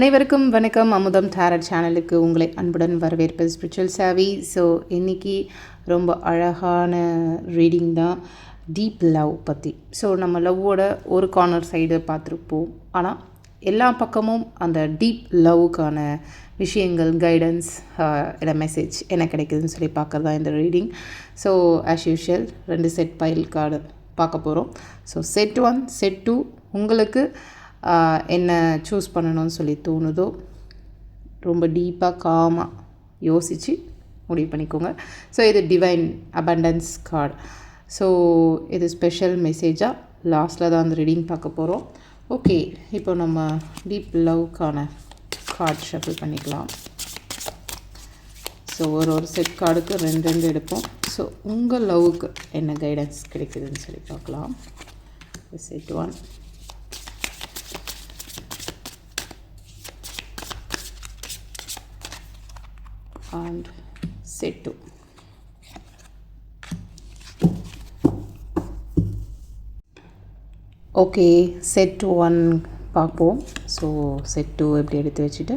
அனைவருக்கும் வணக்கம். அமுதம் டேரட் சேனலுக்கு உங்களை அன்புடன் வரவேற்பது ஸ்பிரிச்சுவல் சாவி ஸோ இன்றைக்கி ரொம்ப அழகான ரீடிங் தான். டீப் லவ் பற்றி ஸோ நம்ம லவ்வோட ஒரு கார்னர் சைடு பார்த்துருப்போம். ஆனால் எல்லா பக்கமும் அந்த டீப் லவ்வுக்கான விஷயங்கள் கைடன்ஸ் இல்லை மெசேஜ் என்ன கிடைக்குதுன்னு சொல்லி பார்க்குறது தான் இந்த ரீடிங் ஸோ ஆஸ் யூஷுவல் ரெண்டு செட் பைல் கார்டு பார்க்க போகிறோம் so set one set two உங்களுக்கு என்ன சூஸ் பண்ணணும்னு சொல்லி தோணுதோ ரொம்ப டீப்பாக காமாக யோசித்து முடிவு பண்ணிக்கோங்க. ஸோ இது டிவைன் அபண்டன்ஸ் கார்டு ஸோ இது ஸ்பெஷல் மெசேஜாக லாஸ்ட்டில் தான் அந்த ரீடிங் பார்க்க போகிறோம் ஓகே இப்போ நம்ம டீப் லவ்க்கான கார்டு ஷஃபிள் பண்ணிக்கலாம். ஸோ ஒரு ஒரு செட் கார்டுக்கு ரெண்டு ரெண்டு எடுப்போம். ஸோ உங்கள் லவ்வுக்கு என்ன கைடன்ஸ் கிடைக்குதுன்னு சொல்லி பார்க்கலாம். Set one and set 2 okay set one பார்ப்போம். ஸோ செட் டூ எப்படி எடுத்து வச்சுட்டு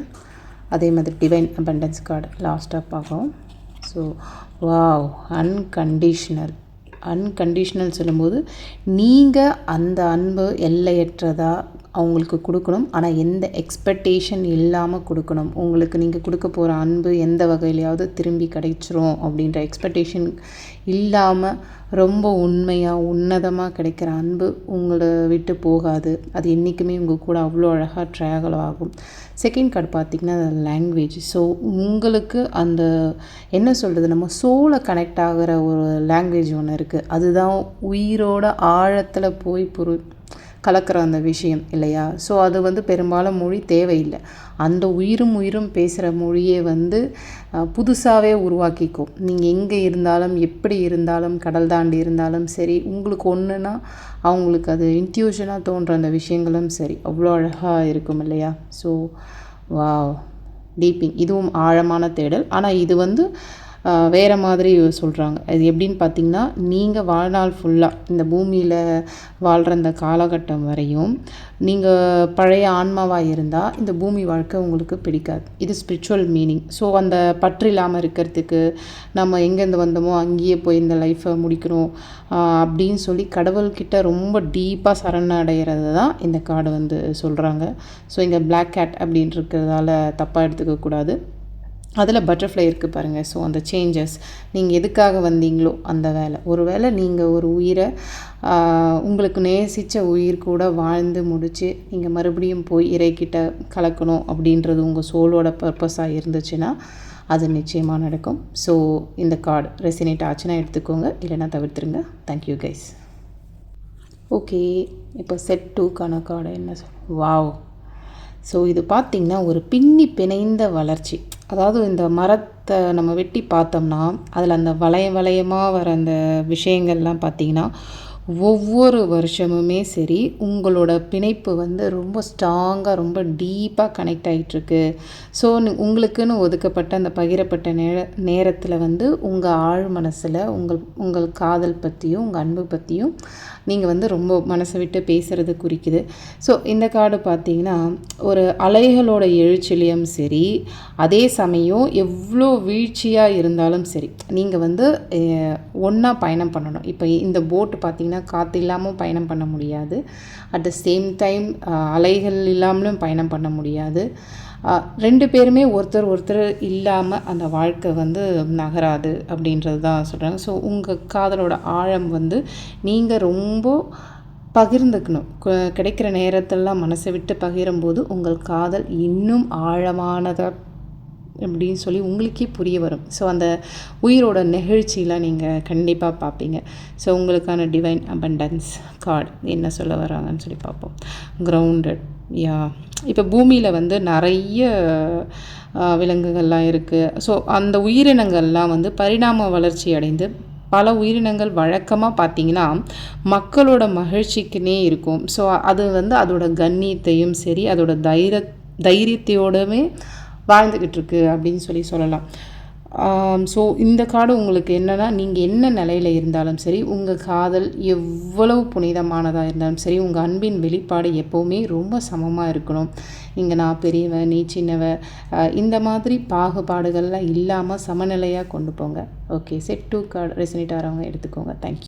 அதே மாதிரி டிவைன் அபண்டன்ஸ் கார்டு லாஸ்ட்டாக பார்ப்போம் ஸோ வாவ் அன்கண்டிஷ்னல் அன்கண்டிஷ்னல் சொல்லும்போது நீங்கள் அந்த அன்பு எல்லையற்றதாக அவங்களுக்கு கொடுக்கணும். ஆனால் எந்த எக்ஸ்பெக்டேஷன் இல்லாமல் கொடுக்கணும். உங்களுக்கு நீங்கள் கொடுக்க போகிற அன்பு எந்த வகையிலையாவது திரும்பி கிடைச்சிரும் அப்படின்ற எக்ஸ்பெக்டேஷன் இல்லாமல் ரொம்ப உண்மையாக உன்னதமாக கிடைக்கிற அன்பு உங்களை விட்டு போகாது. அது என்றைக்குமே உங்கள் கூட அவ்வளோ அழகாக ட்ராவல் ஆகும். செகண்ட் கார்டு பார்த்திங்கன்னா லாங்குவேஜ் ஸோ உங்களுக்கு அந்த என்ன சொல்கிறது நம்ம சோலை கனெக்ட் ஆகிற ஒரு லாங்குவேஜ் ஒன்று இருக்குது அதுதான் உயிரோட ஆழத்தில் போய் பொரு கலக்கிற அந்த விஷயம் இல்லையா? ஸோ அது வந்து பெரும்பாலும் மொழி தேவையில்லை. அந்த உயிரும் உயிரும் பேசுகிற மொழியை வந்து புதுசாகவே உருவாக்கிக்கும். நீங்கள் எங்கே இருந்தாலும் எப்படி இருந்தாலும் கடல் தாண்டி இருந்தாலும் சரி உங்களுக்கு ஒன்றுனா அவங்களுக்கு அது இன்ட்யூஷனாக தோன்ற அந்த விஷயங்களும் சரி. அவ்வளோ அழகாக இருக்கும் இல்லையா? ஸோ வாவ் டீப்பிங் இதுவும் ஆழமான தேடல். ஆனால் இது வந்து வேறு மாதிரி சொல்கிறாங்க அது எப்படின்னு பார்த்தீங்கன்னா நீங்கள் வாழ்நாள் ஃபுல்லாக இந்த பூமியில் வாழ்கிற இந்த காலகட்டம் வரையும் நீங்கள் பழைய ஆன்மாவாக இருந்தால் இந்த பூமி வாழ்க்கை உங்களுக்கு பிடிக்காது. இது ஸ்பிரிச்சுவல் மீனிங் ஸோ அந்த பற்று இல்லாமல் இருக்கிறதுக்கு நம்ம எங்கேருந்து வந்தோமோ அங்கேயே போய் இந்த லைஃப்பை முடிக்கணும் அப்படின்னு சொல்லி கடவுள்கிட்ட ரொம்ப டீப்பாக சரணடைகிறது தான் இந்த கார்டு வந்து சொல்கிறாங்க ஸோ இங்கே பிளாக் கேட் அப்படின்னு இருக்கிறதால தப்பாக எடுத்துக்கக்கூடாது. அதில் பட்டர்ஃப்ளை இருக்குது பாருங்கள் ஸோ அந்த சேஞ்சஸ் நீங்கள் எதுக்காக வந்தீங்களோ அந்த வேலை. ஒரு வேளை நீங்கள் ஒரு உயிரை உங்களுக்கு நேசித்த உயிர் கூட வாழ்ந்து முடித்து நீங்கள் மறுபடியும் போய் இறைக்கிட்ட கலக்கணும் அப்படின்றது உங்கள் சோலோட பர்பஸாக இருந்துச்சுன்னா அது நிச்சயமாக நடக்கும். ஸோ இந்த கார்டு ரெசினேட் ஆச்சுன்னா எடுத்துக்கோங்க. இல்லைன்னா தவிர்த்துருங்க. தேங்க்யூ கைஸ் ஓகே இப்போ செட் டூக்கான கார்டு என்ன சொல் வாவ் ஸோ இது பார்த்திங்கன்னா ஒரு பின்னி பிணைந்த வளர்ச்சி. அதாவது இந்த மரத்தை நம்ம வெட்டி பார்த்தோம்னா அதில் அந்த வளையம் வளையமாக வர அந்த விஷயங்கள்லாம் பார்த்திங்கன்னா ஒவ்வொரு வருஷமுமே சரி உங்களோட பிணைப்பு வந்து ரொம்ப ஸ்ட்ராங்காக ரொம்ப டீப்பாக கனெக்ட் ஆகிட்டுருக்கு ஸோ உங்களுக்குன்னு ஒதுக்கப்பட்ட அந்த பகிரப்பட்ட நேர நேரத்தில் வந்து உங்கள் ஆழ் மனசில் உங்கள் உங்கள் காதல் பற்றியும் உங்கள் அன்பு பற்றியும் நீங்கள் வந்து ரொம்ப மனசை விட்டு பேசுகிறது குறிக்குது. ஸோ இந்த கார்டு பார்த்தீங்கன்னா ஒரு அலைகளோட எழுச்சிலையும் சரி அதே சமயம் எவ்வளோ வீழ்ச்சியாக இருந்தாலும் சரி நீங்கள் வந்து ஒன்றா பயணம் பண்ணணும். இப்போ இந்த போட்டு பார்த்தீங்கன்னா காற்று இல்லாமல் பயணம் பண்ண முடியாது. அட் த சேம் டைம் அலைகள் இல்லாமலும் பயணம் பண்ண முடியாது. ரெண்டு பேருமே ஒருத்தர் ஒருத்தர் இல்லாமல் அந்த வாழ்க்கை வந்து நகராது அப்படின்றது தான் சொல்கிறாங்க ஸோ உங்கள் காதலோட ஆழம் வந்து நீங்கள் ரொம்ப பகிர்ந்துக்கணும். கிடைக்கிற நேரத்தெல்லாம் மனசை விட்டு பகிரும்போது உங்கள் காதல் இன்னும் ஆழமானதாக அப்படின்னு சொல்லி உங்களுக்கே புரிய வரும். ஸோ அந்த உயிரோட நெகிழ்ச்சியெலாம் நீங்கள் கண்டிப்பாக பார்ப்பீங்க. ஸோ உங்களுக்கான டிவைன் அபண்டன்ஸ் கார்டு என்ன சொல்ல வராங்கன்னு சொல்லி பார்ப்போம். க்ரௌண்டட் யா இப்போ பூமியில் வந்து நிறைய விலங்குகள்லாம் இருக்குது ஸோ அந்த உயிரினங்கள்லாம் வந்து பரிணாம வளர்ச்சி அடைந்து பல உயிரினங்கள் வழக்கமாக பார்த்தீங்கன்னா மக்களோட மகிழ்ச்சிக்குனே இருக்கும். ஸோ அது வந்து அதோட கண்ணியத்தையும் சரி அதோட தைர தைரியத்தையோடவே வாழ்ந்துக்கிட்டு இருக்கு அப்படின்னு சொல்லி சொல்லலாம். ஸோ இந்த கார்டு உங்களுக்கு என்னென்னா நீங்கள் என்ன நிலையில் இருந்தாலும் சரி உங்கள் காதல் எவ்வளவு புனிதமானதாக இருந்தாலும் சரி உங்கள் அன்பின் வெளிப்பாடு எப்போவுமே ரொம்ப சமமாக இருக்கணும். இங்கே நான் பெரியவன் நீ சின்னவன் இந்த மாதிரி பாகுபாடுகள்லாம் இல்லாமல் சமநிலையாக கொண்டு போங்க. Okay set two card resonate ஆகிறவங்க எடுத்துக்கோங்க. Thank you